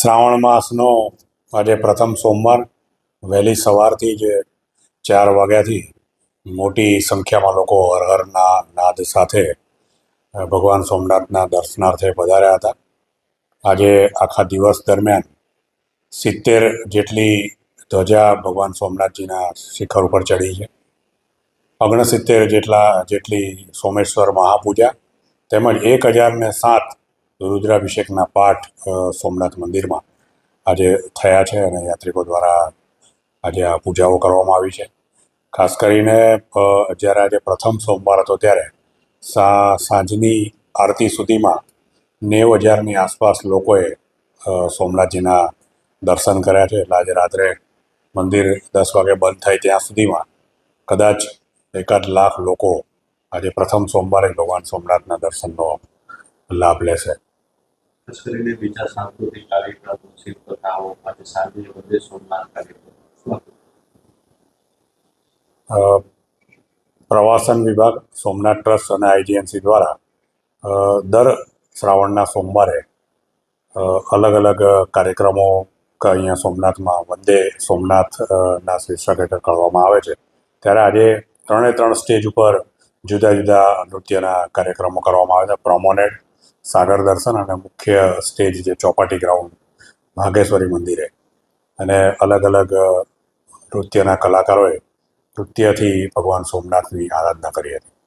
શ્રાવણ માસનો આજે પ્રથમ સોમવાર, વહેલી સવારથી જ ચાર વાગ્યાથી મોટી સંખ્યામાં લોકો હર હરના નાદ સાથે ભગવાન સોમનાથના દર્શનાર્થે પધાર્યા હતા. આજે આખા દિવસ દરમિયાન સિત્તેર જેટલી ધ્વજા ભગવાન સોમનાથજીના શિખર ઉપર ચડી છે. ઓગણસિત્તેર જેટલા, જેટલી સોમેશ્વર મહાપૂજા, તેમજ એક હજારને સાત રુદ્રાભિષેકના પાઠ સોમનાથ મંદિરમાં આજે થયા છે અને યાત્રિકો દ્વારા આજે આ પૂજાઓ કરવામાં આવી છે. ખાસ કરીને જ્યારે આજે પ્રથમ સોમવાર હતો ત્યારે સા, સાંજની આરતી સુધીમાં નેવ હજારની આસપાસ લોકોએ સોમનાથજીના દર્શન કર્યા છે. એટલે આજે રાત્રે મંદિર દસ વાગે બંધ થાય ત્યાં સુધીમાં કદાચ એકાદ લાખ લોકો આજે પ્રથમ સોમવારે ભગવાન સોમનાથના દર્શનનો લાભ લેશે. ખાસ કરીને બીજા સાંસ્કૃતિક કાર્યક્રમો શિવકથાઓ માટે સાંજે વધે સોમનાથ કાર્યક્રમ. પ્રવાસન વિભાગ સોમનાથ ટ્રસ્ટ અને આઈજીએનસી દ્વારા દર શ્રાવણના સોમવારે અલગ અલગ કાર્યક્રમો અહીંયા સોમનાથમાં વંદે સોમનાથ અ, ના શીર્ષક હેઠળ કરવામાં આવે છે. ત્યારે આજે ત્રણે ત્રણ સ્ટેજ ઉપર જુદા જુદા નૃત્યના કાર્યક્રમો કરવામાં આવે છે. પ્રોમોનેડ સાગર દર્શન અને મુખ્ય સ્ટેજ જે ચોપાટી ગ્રાઉન્ડ ભાગેશ્વરી મંદિરે. અને અલગ અલગ નૃત્યના કલાકારોએ નૃત્યથી ભગવાન સોમનાથની આરાધના કરી હતી.